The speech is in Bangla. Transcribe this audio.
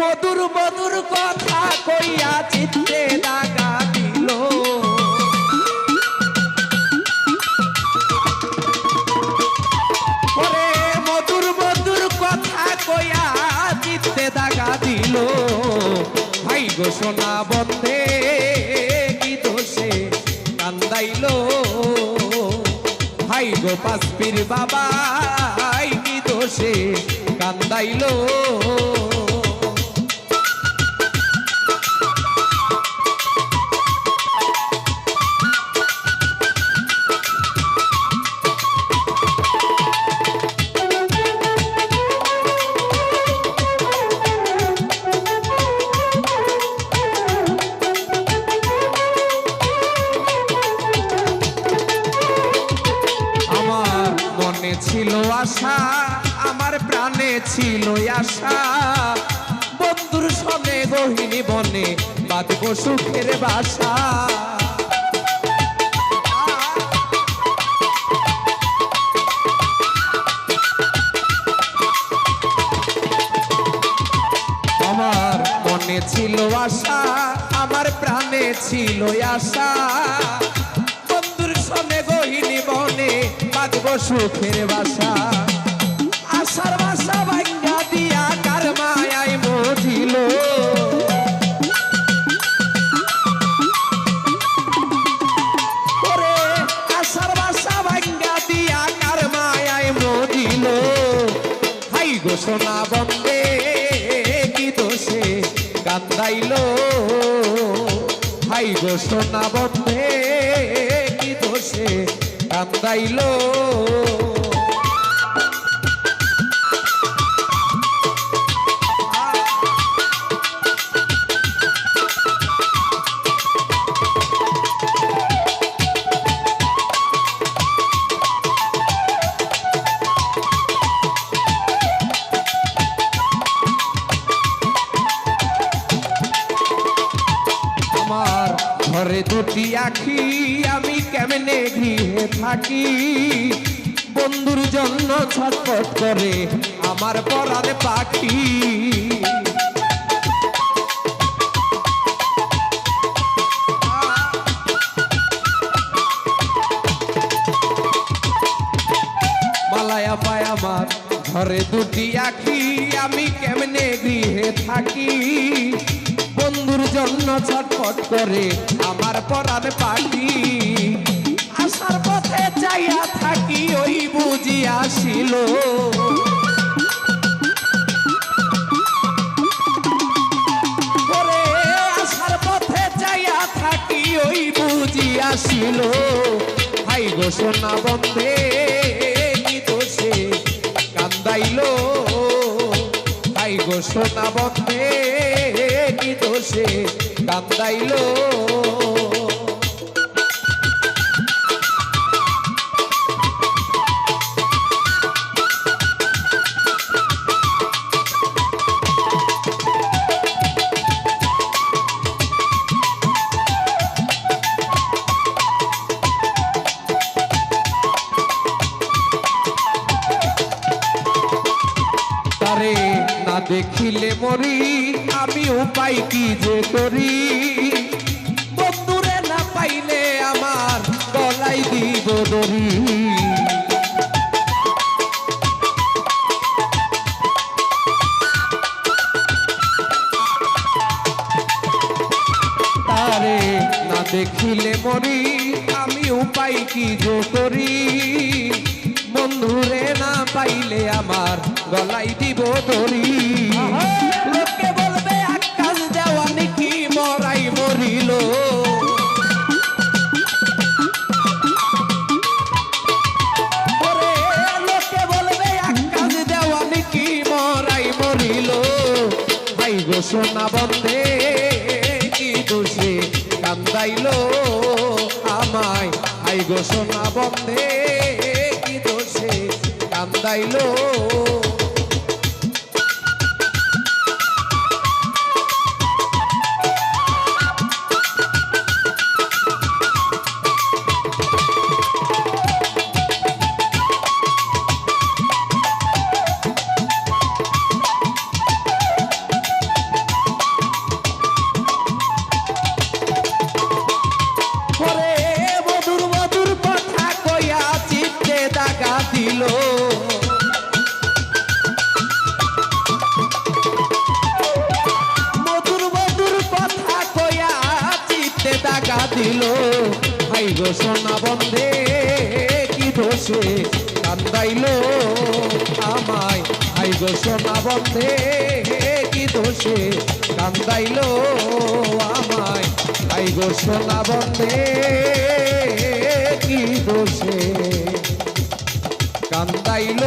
মধুর মধুর কথা কইয়া চিত্তে দাগা দিল। ওরে মধুর মধুর কথা কইয়া চিত্তে দাগা দিল। ভাই সোনা বন্ধে কি দোষে কান্দাইল। ভাই গো পাসপির বাবা কি দোষে কান্দাইল। মনে ছিল আশা, আমার প্রাণে ছিল আশা। বন্ধুর সনে গহিনী বনে বাঁধব সুখের বাসা। আমার মনে ছিল আশা, আমার প্রাণে ছিল আশা। বাঁধব সুখের বাসা। আশার বাসা ভাঙ্গা দিয়া কার মায়াই মজিল আশার বাসা দিয়া কার মায়াই মজিল হাই ঘোষণা বন্দে, কি দোষে কান্দাইল? হাই ঘোষণা বন্দে, কি দোষে কান্দাইল ঘরে দুটি আখি, আমি কেমনে গৃহে থাকি? বন্ধুর জন্য ছটফট করে আমার পরার পাখি। মালায়া পায় আমার ঘরে দুটি আখি, আমি কেমনে গৃহে থাকি? বন্ধুর জন্য ছটফট করে আমার পরাণ পাখি। আসার পথে যাইয়া থাকি, ওই বুঝি আসিল। ওই আসিল। ভাই সোনা বন্ধে কান্দাইল। ভাই সোনা বন্ধে দোষে কান্দাইল দেখিলে মরি আমি উপায় কি যে করি? বন্ধুরে না পাইলে আমার গলাই দিব না দেখিলে মরি আমি উপায় কি যে করি? বন্ধুরে না পাইলে আমার গলাই দিব দড়ি। ভাই সোনা বন্ধে কি দোষে কান্দাইল আমায়। আই গো সোনা বন্ধে কি দোষে কান্দাইল সোনা বন্ধে, কি দোষে কান্দাইল আমায়? আই গো সোনা বন্ধে, কি দোষে কান্দাইল আমায়? আই গো সোনা বন্ধে, কি দোষে কান্দাইল